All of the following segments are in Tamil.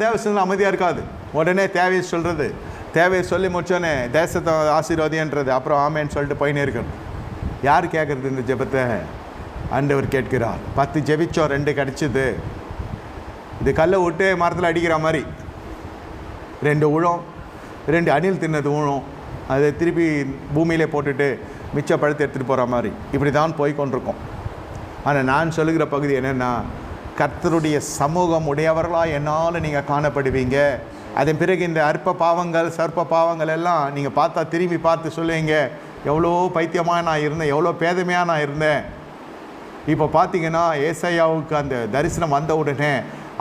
தேவை சொல்ல அமைதியாக இருக்காது. உடனே தேவையை சொல்கிறது தேவையை சொல்லி முடிச்சோடனே தேசத்தை ஆசீர்வாதின்றது அப்புறம் ஆமேன்னு சொல்லிட்டு போயினே இருக்கணும். யார் கேட்குறது இந்த ஜெபத்தை? ஆண்டவர் கேட்கிறார். பத்து ஜெபிச்சோம் ரெண்டு கிடச்சிது. இது கல்லை விட்டு மரத்தில் அடிக்கிற மாதிரி. ரெண்டு உழம். ரெண்டு அணில் தின்னது உழும். அதை திருப்பி பூமியிலே போட்டுட்டு மிச்ச பழத்தை எடுத்துகிட்டு போகிற மாதிரி. இப்படி தான் போய் கொண்டிருக்கோம். ஆனால் நான் சொல்லுகிற பகுதி என்னென்னா கர்த்தருடைய சமூகம் உடையவர்களாக என்னால் நீங்கள் காணப்படுவீங்க? அதன் பிறகு இந்த அற்ப பாவங்கள் சர்ப்ப பாவங்கள் எல்லாம் நீங்கள் பார்த்தா திரும்பி பார்த்து சொல்லுவீங்க. எவ்வளோ பைத்தியமாக நான் இருந்தேன் எவ்வளோ பேதமையாக நான் இருந்தேன். இப்போ பார்த்தீங்கன்னா ஏசையாவுக்கு அந்த தரிசனம் வந்த உடனே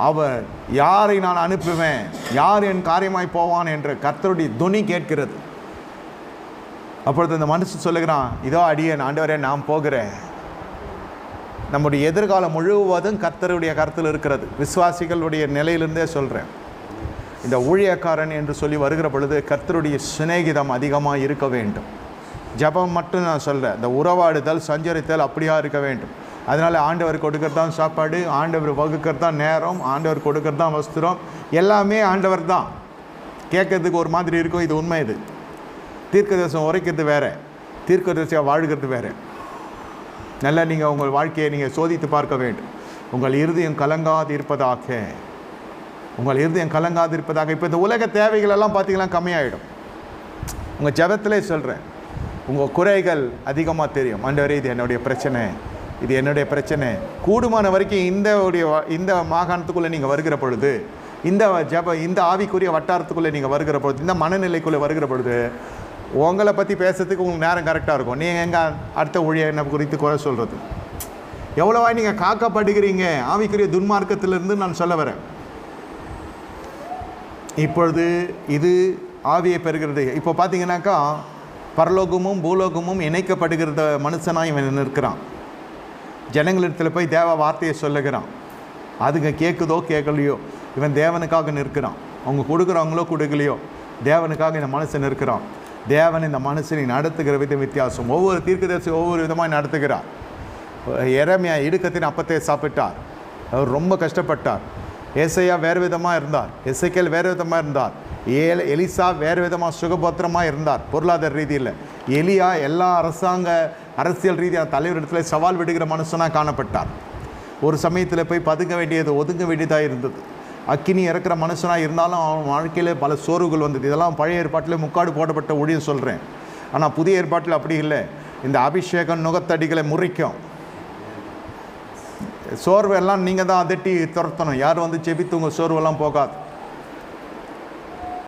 அவர் யாரை நான் அனுப்புவேன்? யார் என் காரியமாய் போவான்? என்ற கர்த்தருடைய துணி கேட்கிறது. அப்பொழுது அந்த மனுஷன் சொல்லுகிறான் இதோ அடியேன் ஆண்டவரே நான் போகிறேன். நம்முடைய எதிர்காலம் முழுவதும் கர்த்தருடைய கருத்தில் இருக்கிறது. விசுவாசிகளுடைய நிலையிலிருந்தே சொல்கிறேன் இந்த ஊழியக்காரன் என்று சொல்லி வருகிற பொழுது கர்த்தருடைய சிநேகிதம் அதிகமாக இருக்க வேண்டும். ஜெபம் மட்டும் நான் சொல்கிறேன் இந்த உறவாடுதல் சஞ்சரித்தல் அப்படியா இருக்க வேண்டும். அதனால் ஆண்டவர் கொடுக்கறது தான் சாப்பாடு ஆண்டவர் வகுக்கிறது தான் நேரம் ஆண்டவர் கொடுக்கறது தான் வஸ்திரம் எல்லாமே ஆண்டவர் தான். கேட்கறதுக்கு ஒரு மாதிரி இருக்கும். இது உண்மை இது. தீர்க்கதரிசனம் உரைக்கிறது வேற. தீர்க்கதரிசியாக வாழ்கிறது வேறு. நல்லா நீங்கள் உங்கள் வாழ்க்கையை நீங்கள் சோதித்து பார்க்க வேண்டும். உங்கள் இருதயம் கலங்காது இருப்பதாக உங்கள் இருதயம் கலங்காது இருப்பதாக இப்போ இந்த உலக தேவைகளெல்லாம் பார்த்தீங்கன்னா கம்மியாயிடும். உங்கள் ஜபத்திலே சொல்கிறேன் உங்கள் குறைகள் அதிகமாக தெரியும். ஆண்டவரே இது என்னுடைய பிரச்சனை. இது என்னுடைய பிரச்சனை. கூடுமான வரைக்கும் இந்த உடைய இந்த மாகாணத்துக்குள்ளே நீங்கள் வருகிற பொழுது இந்த ஜப இந்த ஆவிக்குரிய வட்டாரத்துக்குள்ளே நீங்கள் வருகிற பொழுது இந்த மனநிலைக்குள்ளே வருகிற பொழுது உங்களை பற்றி பேசுறதுக்கு உங்களுக்கு நேரம் கரெக்டாக இருக்கும். நீங்கள் எங்கே அடுத்த ஊழியனை குறித்து குறை சொல்கிறது எவ்வளோவா நீங்கள் காக்கப்படுகிறீங்க? ஆவிக்குரிய துன்மார்க்கத்திலிருந்து நான் சொல்ல வரேன். இப்பொழுது இது ஆவியை பெறுகிறது. இப்போ பார்த்தீங்கன்னாக்கா பரலோகமும் பூலோகமும் இணைக்கப்படுகிறத மனுஷனாக இவன் நிற்கிறான். ஜனங்களிடத்தில் போய் தேவ வார்த்தையை சொல்லுகிறான். அதுங்க கேட்குதோ கேட்கலையோ இவன் தேவனுக்காக நிற்கிறான். அவங்க கொடுக்குறவங்களோ கொடுக்கலையோ தேவனுக்காக இந்த மனுஷன் நிற்கிறான். தேவன் இந்த மனுஷனை நடத்துகிற விதம் வித்தியாசம். ஒவ்வொரு தீர்க்கதரிசி ஒவ்வொரு விதமாக நடத்துகிறார். இறமையா இடுக்கத்தின் அப்பத்தை சாப்பிட்டார். அவர் ரொம்ப கஷ்டப்பட்டார். ஏசையா வேறு விதமாக இருந்தார். எசைக்கேல் வேறு விதமாக இருந்தார். ஏல எலிசா வேறு விதமாக சுகபத்திரமாக இருந்தார். பொருளாதார ரீதியில். எலியா எல்லா அரசாங்க அரசியல் ரீதியான தலைவரிடத்தில் சவால் விடுகிற மனுஷனாக காணப்பட்டார். ஒரு சமயத்தில் போய் பதுங்க வேண்டியது ஒதுங்க வேண்டியதாக இருந்தது. அக்கினி இறக்குற மனுஷனாக இருந்தாலும் அவன் வாழ்க்கையில் பல சோர்வுகள் வந்தது. இதெல்லாம் பழைய ஏற்பாட்டில் முக்காடு போடப்பட்ட ஊழியம் சொல்கிறேன் ஆனால் புதிய ஏற்பாட்டில் அப்படி இல்லை. இந்த அபிஷேகம் நுகத்தடிகளை முறிக்கும். சோர்வு எல்லாம் நீங்கள் தான் அதட்டி துரத்தணும். யார் வந்து செபித்து உங்கள் சோர்வெல்லாம் போகாது.